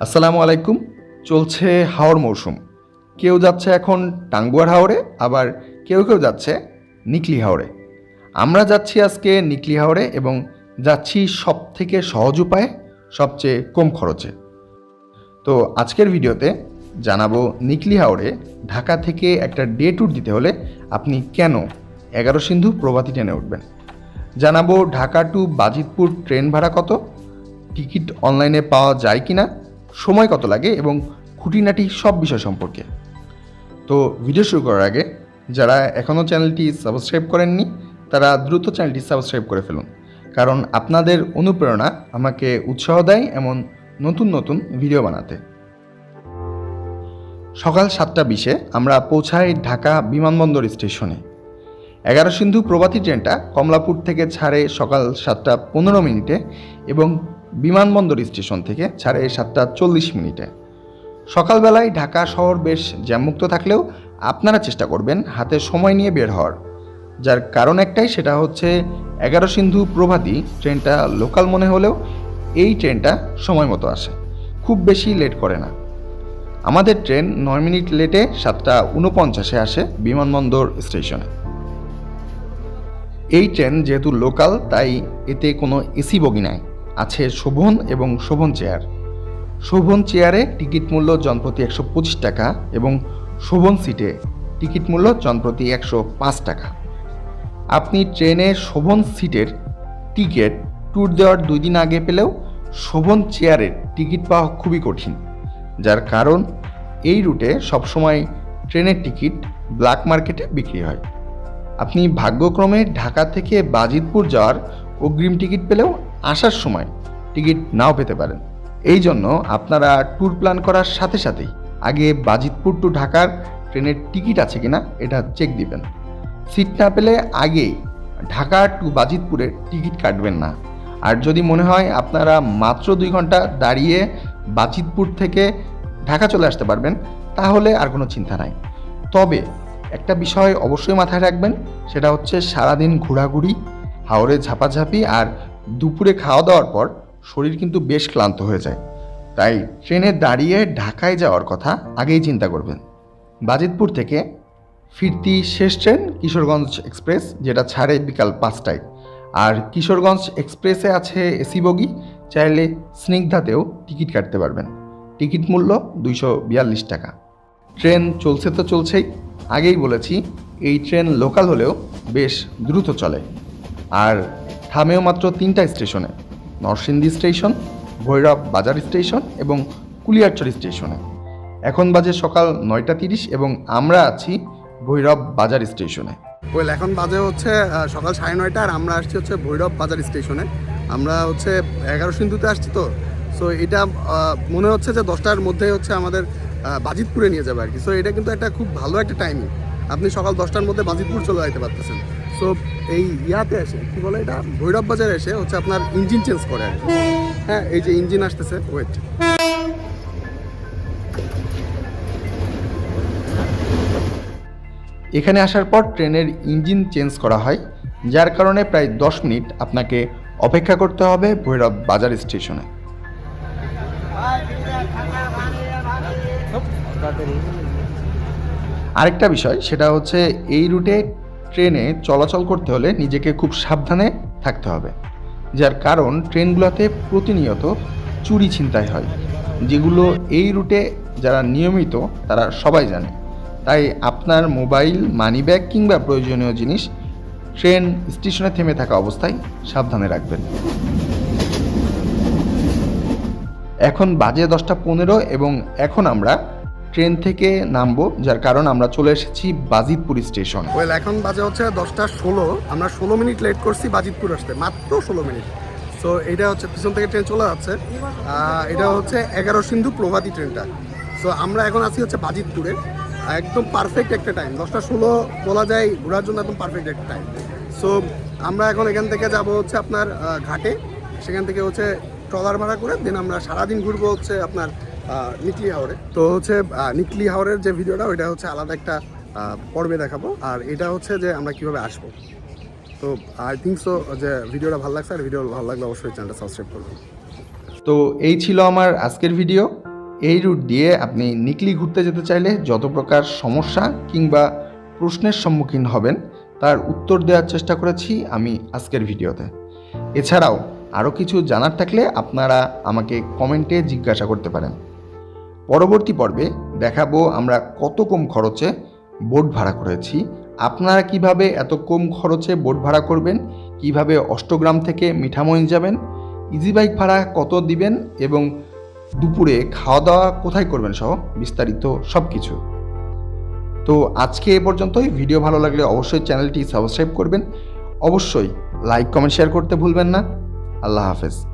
আসসালামু আলাইকুম। চলছে হাওর মৌসুম। কেউ যাচ্ছে এখন টাঙ্গুয়ার হাওরে, আবার কেউ কেউ যাচ্ছে নিকলি হাওরে। আমরা যাচ্ছি আজকে নিকলি হাওরে এবং যাচ্ছি সব থেকে সহজ উপায়ে, সবচেয়ে কম খরচে। তো আজকের ভিডিওতে জানাব নিকলি হাওরে ঢাকা থেকে একটা ডে ট্যুর দিতে হলে আপনি কেন এগারো সিন্ধু প্রভাতী ট্রেনে উঠবেন? জানাব ঢাকা টু বাজিতপুর ট্রেন ভাড়া কত? টিকিট অনলাইনে পাওয়া যায় কি না সময় কত লাগে এবং খুঁটিনাটি সব বিষয় সম্পর্কে। তো ভিডিও শুরু করার আগে, যারা এখনও চ্যানেলটি সাবস্ক্রাইব করেননি, তারা দ্রুত চ্যানেলটি সাবস্ক্রাইব করে ফেলুন। কারণ আপনাদের অনুপ্রেরণা আমাকে উৎসাহ দেয় এমন নতুন নতুন ভিডিও বানাতে। সকাল সাতটা বিশে আমরা পৌঁছাই ঢাকা বিমানবন্দর স্টেশনে। এগারো সিন্ধু প্রভাতী ট্রেনটা কমলাপুর থেকে ছাড়ে সকাল সাতটা পনেরো মিনিটে এবং বিমানবন্দর স্টেশন থেকে ছাড়ে সাতটা চল্লিশ মিনিটে। সকালবেলায় ঢাকা শহর বেশ জ্যামমুক্ত থাকলেও আপনারা চেষ্টা করবেন হাতে সময় নিয়ে বের হওয়ার। যার কারণ একটাই, সেটা হচ্ছে এগারো সিন্ধু প্রভাতী ট্রেনটা লোকাল মনে হলেও এই ট্রেনটা সময় মতো আসে। খুব বেশি লেট করে না। আমাদের ট্রেন নয় মিনিট লেটে সাতটা উনপঞ্চাশে আসে বিমানবন্দর স্টেশনে। এই ট্রেন যেহেতু লোকাল, তাই এতে কোনো এসি বগি নাই। আছে শোভন এবং শোভন চেয়ার। শোভন চেয়ারে টিকিট মূল্য জনপ্রতি একশো পঁচিশ টাকা এবং শোভন সিটে টিকিট মূল্য জনপ্রতি একশো পাঁচ টাকা। আপনি ট্রেনে শোভন সিটের টিকিট ট্যুর দেওয়ার দুই দিন আগে পেলেও শোভন চেয়ারের টিকিট পাওয়া খুবই কঠিন, যার কারণ এই রুটে সবসময় ট্রেনের টিকিট ব্ল্যাক মার্কেটে বিক্রি হয়। আপনি ভাগ্যক্রমে ঢাকা থেকে বাজিতপুর যাওয়ার অগ্রিম টিকিট পেলেও আসার সময় টিকিট নাও পেতে পারেন। এই জন্য আপনারা ট্যুর প্ল্যান করার সাথে সাথেই আগে বাজিতপুর টু ঢাকার ট্রেনের টিকিট আছে কিনা এটা চেক দিবেন। সিট না পেলে আগেই ঢাকা টু বাজিতপুরের টিকিট কাটবেন না। আর যদি মনে হয় আপনারা মাত্র দুই ঘণ্টা দাঁড়িয়ে বাজিতপুর থেকে ঢাকা চলে আসতে পারবেন, তাহলে আর কোনো চিন্তা নাই। তবে একটা বিষয় অবশ্যই মাথায় রাখবেন, সেটা হচ্ছে সারাদিন ঘোরাঘুরি হাওড়ে ঝাপাঝাপি আর দুপুরে খাওয়া দাওয়ার পর শরীর কিন্তু বেশ ক্লান্ত হয়ে যায়। তাই ট্রেনে দাঁড়িয়ে ঢাকায় যাওয়ার কথা আগেই চিন্তা করবেন। বাজিতপুর থেকে ফিরতি শেষ ট্রেন কিশোরগঞ্জ এক্সপ্রেস, যেটা ছাড়ে বিকাল পাঁচটায়। আর কিশোরগঞ্জ এক্সপ্রেসে আছে এসি বগি, চাইলে স্নিগ্ধাতেও টিকিট কাটতে পারবেন। টিকিট মূল্য দুইশো বিয়াল্লিশ টাকা। ট্রেন চলছে তো চলছেই। আগেই বলেছি, এই ট্রেন লোকাল হলেও বেশ দ্রুত চলে। আর থামেও মাত্র তিনটা স্টেশনে। নরসিংদী স্টেশন, ভৈরব বাজার স্টেশন এবং কুলিয়ারচর স্টেশনে। এখন বাজে সকাল নয়টা তিরিশ এবং আমরা আছি ভৈরব বাজার স্টেশনে। ওয়েল, এখন বাজে হচ্ছে সকাল সাড়ে নয়টা আর আমরা আসছি হচ্ছে ভৈরব বাজার স্টেশনে। আমরা হচ্ছে এগারো সিন্ধুতে আসছি তো। সো এটা মনে হচ্ছে যে দশটার মধ্যে হচ্ছে আমাদের বাজিতপুরে নিয়ে যাবে আর কি। সো এটা কিন্তু একটা খুব ভালো একটা টাইমিং আপনি সকাল দশটার মধ্যে বাজিতপুর চলে যেতে পারতেছেন। সো এই ইয়াতে এসে, কি বলে এটা? ভৈরব বাজারে এসে হচ্ছে আপনার ইঞ্জিন চেঞ্জ করে হ্যাঁ এই যে ইঞ্জিন আসতেছে ওয়েট এখানে আসার পর ট্রেনের ইঞ্জিন চেঞ্জ করা হয়, যার কারণে প্রায় দশ মিনিট আপনাকে অপেক্ষা করতে হবে ভৈরব বাজার স্টেশনে। আরেকটা বিষয়, সেটা হচ্ছে এই রুটে ট্রেনে চলাচল করতে হলে নিজেকে খুব সাবধানে থাকতে হবে, যার কারণ ট্রেনগুলোতে প্রতিনিয়ত চুরি ছিনতাই হয়, যেগুলো এই রুটে যারা নিয়মিত তারা সবাই জানে। তাই আপনার মোবাইল, মানিব্যাগ কিংবা প্রয়োজনীয় জিনিস ট্রেন স্টেশনে থেমে থাকা অবস্থায় সাবধানে রাখবেন। এখন বাজে দশটা পনেরো এবং এখন আমরা ট্রেন থেকে নামবো, যার কারণ আমরা চলে এসেছি বাজিতপুর স্টেশন। ওয়েল এখন বাজে হচ্ছে দশটা ষোলো। আমরা ষোলো মিনিট লেট করছি বাজিতপুর আসতে, মাত্র ষোলো মিনিট। সো এটা হচ্ছে পিছন থেকে ট্রেন চলে যাচ্ছে। এটা হচ্ছে এগারো সিন্ধু প্রভাতী ট্রেনটা। সো আমরা এখন আছি হচ্ছে বাজিতপুরে। একদম পারফেক্ট একটা টাইম দশটা ষোলো বলা যায়, ঘোরার জন্য একদম পারফেক্ট একটা টাইম সো আমরা এখন এখান থেকে যাব হচ্ছে আপনার ঘাটে। সেখান থেকে হচ্ছে ট্রলার ভাড়া করে দেন আমরা সারাদিন ঘুরবো হচ্ছে আপনার নিকলি হাওড়ে তো হচ্ছে নিকলি হাওড়ের যে ভিডিওটা, ওইটা হচ্ছে আলাদা একটা পর্বে দেখাবো। আর এটা হচ্ছে যে আমরা কীভাবে আসব। তো আই থিঙ্ক সো যে ভিডিওটা ভালো লাগছে, আর ভিডিও ভালো লাগলে অবশ্যই চ্যানেলটা সাবস্ক্রাইব করবেন। তো এই ছিল আমার আজকের ভিডিও। এই রুট দিয়ে আপনি নিকলি ঘুরতে যেতে চাইলে যত প্রকার সমস্যা কিংবা প্রশ্নের সম্মুখীন হবেন, তার উত্তর দেওয়ার চেষ্টা করেছি আমি আজকের ভিডিওতে। এছাড়াও আরও কিছু জানার থাকলে আপনারা আমাকে কমেন্টে জিজ্ঞাসা করতে পারেন। পরবর্তী পর্বে দেখাবো আমরা কত কম খরচে বোট ভাড়া করেছি। আপনারা কীভাবে এত কম খরচে বোট ভাড়া করবেন? কীভাবে অষ্টগ্রাম থেকে মিঠামইন যাবেন? ইজি বাইক ভাড়া কত দিবেন? এবং দুপুরে খাওয়া দাওয়া কোথায় করবেন সহ বিস্তারিত সব কিছু তো আজকে এ পর্যন্তই। ভিডিও ভালো লাগলে অবশ্যই চ্যানেলটি সাবস্ক্রাইব করবেন। অবশ্যই লাইক, কমেন্ট, শেয়ার করতে ভুলবেন না। আল্লাহ হাফেজ।